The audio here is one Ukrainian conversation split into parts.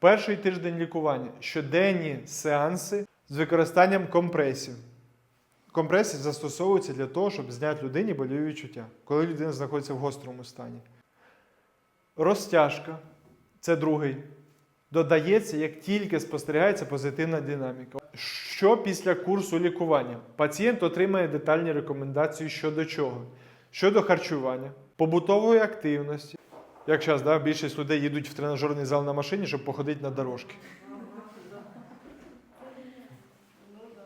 Перший тиждень лікування щоденні сеанси з використанням компресів. Компреси застосовуються для того, щоб зняти людині больові відчуття, коли людина знаходиться в гострому стані. Розтяжка це другий. Додається, як тільки спостерігається позитивна динаміка. Що після курсу лікування? Пацієнт отримає детальні рекомендації щодо чого? Щодо харчування, побутової активності. Як зараз, да, більшість людей їдуть в тренажерний зал на машині, щоб походити на дорожки.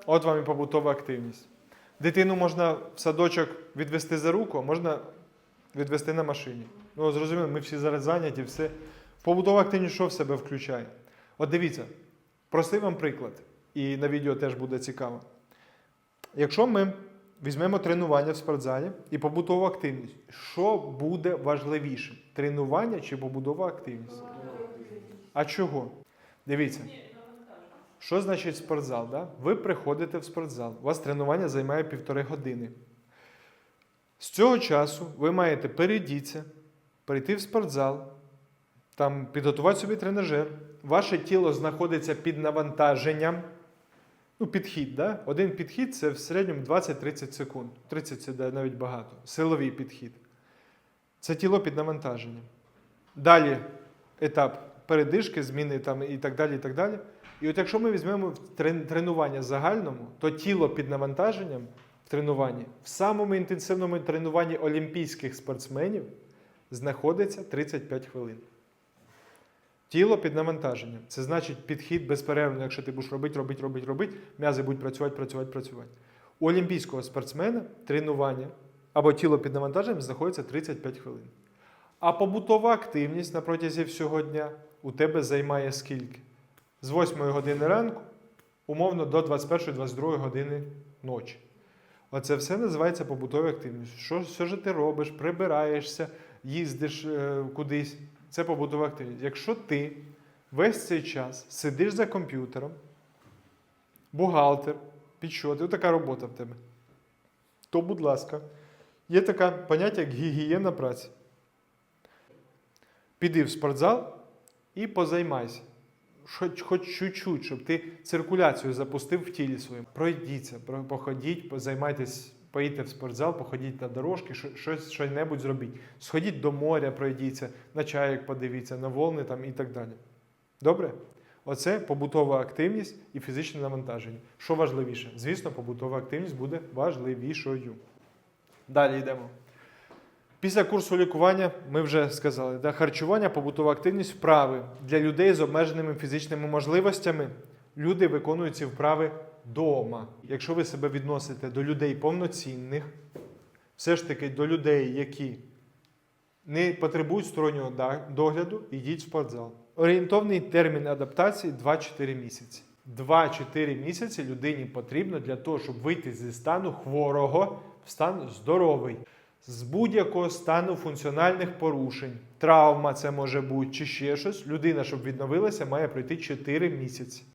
От вам і побутова активність. Дитину можна в садочок відвести за руку, а можна відвести на машині. Ну, зрозуміло, ми всі зараз зайняті, все. Побутова активність що в себе включає? От дивіться, простий вам приклад, і на відео теж буде цікаво. Якщо ми візьмемо тренування в спортзалі і побутову активність, що буде важливіше? Тренування чи побутова активність? А чого? Дивіться. Що значить спортзал? Да? Ви приходите в спортзал, у вас тренування займає півтори години. З цього часу ви маєте перейдіться, перейти в спортзал, там підготувати собі тренажер. Ваше тіло знаходиться під навантаженням. Ну, підхід, да? Один підхід це в середньому 20-30 секунд. 30 це навіть багато. Силовий підхід. Це тіло під навантаженням. Далі етап передишки, зміни там, і так далі. І так далі. І от якщо ми візьмемо в тренування загальному, то тіло під навантаженням в тренуванні, в самому інтенсивному тренуванні олімпійських спортсменів знаходиться 35 хвилин. Тіло під навантаженням. Це значить підхід безперервно, якщо ти будеш робити, робити, робити, робити, м'язи будуть працювати, працювати, працювати. У олімпійського спортсмена тренування або тіло під навантаженням знаходиться 35 хвилин. А побутова активність на протязі всього дня у тебе займає скільки? З 8 години ранку, умовно, до 21-22 години ночі. Оце все називається побутовою активністю. Що, що ж ти робиш, прибираєшся, їздиш е, кудись. Це побутова активність. Якщо ти весь цей час сидиш за комп'ютером, бухгалтер, підсчоти, така робота в тебе, то, будь ласка, є таке поняття, як гігієна праці. Піди в спортзал і позаймайся. Хоч, хоч чуть-чуть, щоб ти циркуляцію запустив в тілі своєму. Пройдіться, походіть, займайтесь, поїдьте в спортзал, походіть на дорожки, що- щось що-небудь зробіть. Сходіть до моря, пройдіться, на чайок подивіться, на волни там і так далі. Добре? Оце побутова активність і фізичне навантаження. Що важливіше? Звісно, побутова активність буде важливішою. Далі йдемо. Після курсу лікування ми вже сказали, да, харчування, побутова активність, вправи для людей з обмеженими фізичними можливостями. Люди виконують ці вправи вдома. Якщо ви себе відносите до людей повноцінних, все ж таки до людей, які не потребують стороннього догляду, йдіть в спортзал. Орієнтовний термін адаптації 2-4 місяці. 2-4 місяці людині потрібно для того, щоб вийти зі стану хворого в стан здоровий. З будь-якого стану функціональних порушень, травма це може бути чи ще щось, людина, щоб відновилася, має пройти 4 місяці.